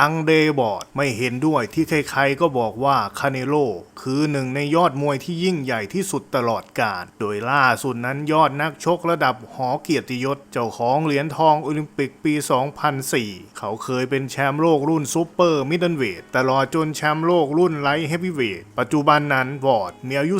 อังเดบอร์ดไม่เห็นด้วยที่ใครๆก็บอกว่าคาเนโลคือหนึ่งในยอดมวยที่ยิ่งใหญ่ที่สุดตลอดกาลโดยล่าสุดนั้นยอดนักชกระดับหอเกียรติยศ เจ้าของเหรียญทองโอลิมปิกปี 2004 เขาเคยเป็นแชมป์โลกรุ่นซูเปอร์มิดเดิลเวทตลอดจนแชมป์โลกรุ่นไลท์เฮฟวีเวทปัจจุบันนั้นวอร์ดมีอายุ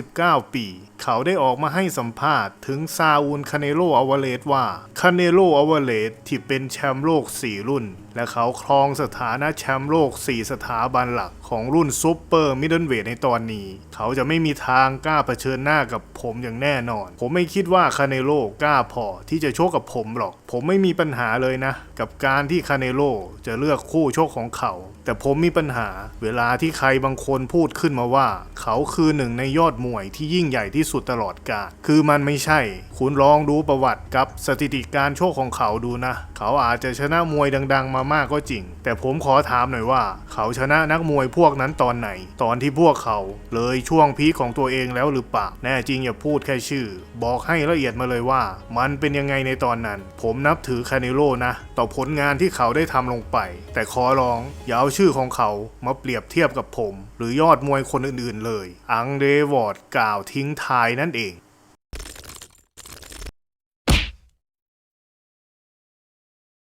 39 ปี เขาได้ออกมาให้สัมภาษณ์ถึงซาอูลคาเนโลอวาเลสว่าคาเนโลอวาเลสที่เป็นแชมป์โลก 4 รุ่น และเขาครองสถานะแชมป์โลก 4 สถาบันหลักของรุ่นซูเปอร์มิดเดิลเวทในตอนนี้ เขาจะไม่มีทางกล้าเผชิญหน้ากับผมอย่างแน่นอน ผมไม่คิดว่าคาเนโลกล้าพอที่จะโชกกับผมหรอก ผมไม่มีปัญหาเลยนะ กับการที่คาเนโลจะเลือกคู่โชกของเขา แต่ผมมีปัญหา เวลาที่ใครบางคนพูดขึ้นมาว่า เขาคือหนึ่งในยอดมวยที่ยิ่งใหญ่ที่สุดตลอดกาลคือมันไม่ใช่ คุณลองดูประวัติกับสถิติการโชคของเขาดูนะ เขาอาจจะชนะมวยดัง ๆ มามากก็จริง แต่ผมขอถามหน่อยว่า เขาชนะนักมวยพวกนั้นตอนไหน ตอนที่พวกเขา เลยช่วงพีคของตัวเองแล้วหรือเปล่าแน่จริงอย่าพูดแค่ชื่อ บอกให้ละเอียดมาเลยว่า มันเป็นยังไงในตอนนั้น ผมนับถือคาเนโลนะ ต่อผลงานที่เขาได้ทำลงไป แต่ขอร้องอย่าเอาชื่อของเขามาเปรียบเทียบกับผม หรือยอดมวยคนอื่นๆ เลย อังเดวอร์ดกล่าวทิ้งทายนั่นเอง